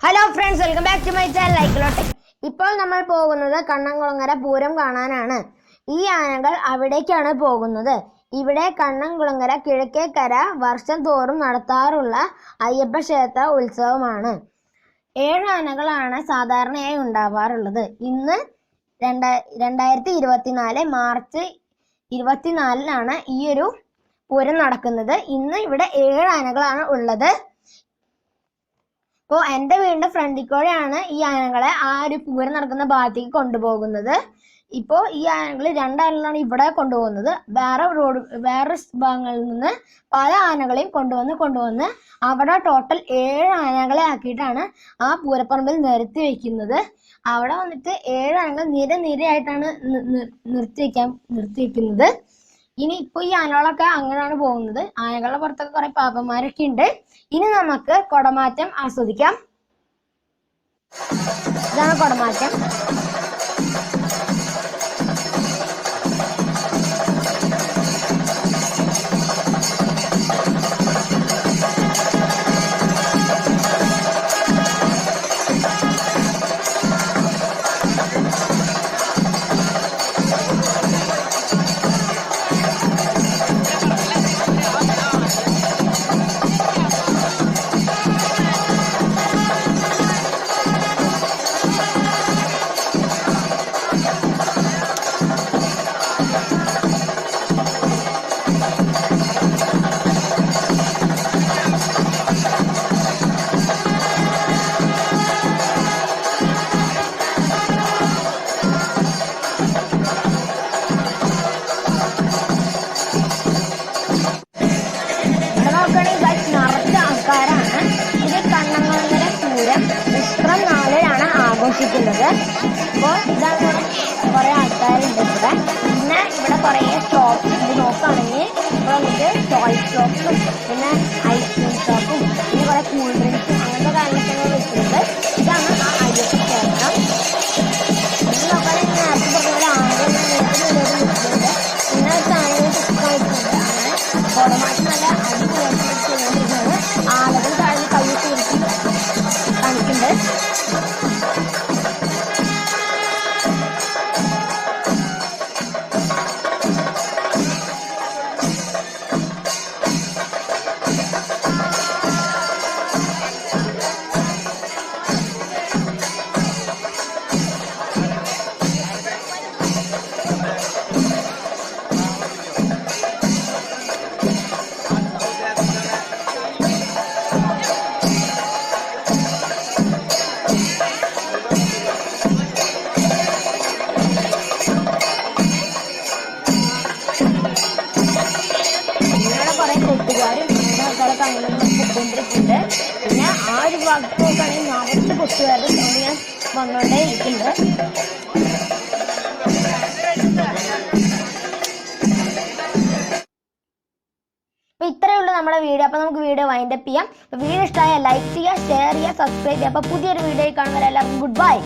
Hello friends welcome back to my channel ലൈക്കിലോട്ടെ ഇപ്പോൾ നമ്മൾ പോകുന്നത് കണ്ണംകുളങ്ങര പൂരം കാണാനാണ്. ഈ ആനകൾ അവിടേക്കാണ് പോകുന്നത്. ഇവിടെ കണ്ണംകുളങ്ങര കിഴക്കേക്കര വർഷം തോറും നടത്താറുള്ള അയ്യപ്പ ക്ഷേത്ര ഉത്സവമാണ്. ഏഴ് ആനകളാണ് സാധാരണയായി ഉണ്ടാവാറുള്ളത്. ഇന്ന് രണ്ട രണ്ടായിരത്തി ഇരുപത്തിനാല് മാർച്ച് ഇരുപത്തിനാലിനാണ് ഈ ഒരു പൂരം നടക്കുന്നത്. ഇന്ന് ഇവിടെ ഏഴ് ആനകളാണ് ഉള്ളത്. അപ്പോൾ എന്റെ വീടിന്റെ ഫ്രണ്ടിൽ കൂടെയാണ് ഈ ആനകളെ ആ ഒരു പൂരം നടക്കുന്ന ഭാഗത്തേക്ക് കൊണ്ടുപോകുന്നത്. ഇപ്പോൾ ഈ ആനകൾ രണ്ടാനകളാണ് ഇവിടെ കൊണ്ടുപോകുന്നത്. വേറെ റോഡ് വേറെ ഭാഗങ്ങളിൽ നിന്ന് പല ആനകളെയും കൊണ്ടുവന്ന് കൊണ്ടുവന്ന് അവിടെ ടോട്ടൽ ഏഴ് ആനകളെ ആക്കിയിട്ടാണ് ആ പൂരപ്പറമ്പിൽ നിർത്തി വെക്കുന്നത്. അവിടെ വന്നിട്ട് ഏഴ് ആനകൾ നിര നിരയായിട്ടാണ് നിർത്തി വെക്കാൻ നിർത്തി വെക്കുന്നത് ഇനി ഇപ്പൊ ഈ ആനകളൊക്കെ അങ്ങനെയാണ് പോകുന്നത്. ആനകളുടെ പുറത്തൊക്കെ കുറെ പാപ്പന്മാരൊക്കെ ഉണ്ട്. ഇനി നമുക്ക് കുടമാറ്റം ആസ്വദിക്കാം. ഇതാണ് കുടമാറ്റം. പൂരം ഉത്രം ആഘോഷിക്കുന്നത്. അപ്പോൾ ഇതാണ് പൊക്കൊണ്ടിരിക്കുന്നുണ്ട് പിന്നെ ആ ഒരു ഭാഗത്ത് നോക്കുകയാണെങ്കിൽ നിറച്ച് കൊട്ടുകാരുടെ സമയം വന്നുകൊണ്ടേ ഇരിക്കുന്നുണ്ട് അപ്പൊ ഇത്രയേ ഉള്ളൂ നമ്മുടെ വീഡിയോ. അപ്പൊ നമുക്ക് വീഡിയോ വൈൻഡപ്പ് ചെയ്യാം. വീഡിയോ ഇഷ്ടമായ ലൈക്ക് ചെയ്യുക ഷെയർ ചെയ്യുക സബ്സ്ക്രൈബ് ചെയ്യുക. അപ്പൊ പുതിയൊരു വീഡിയോ കാണുന്നവരെല്ലാവർക്കും ഗുഡ് ബൈ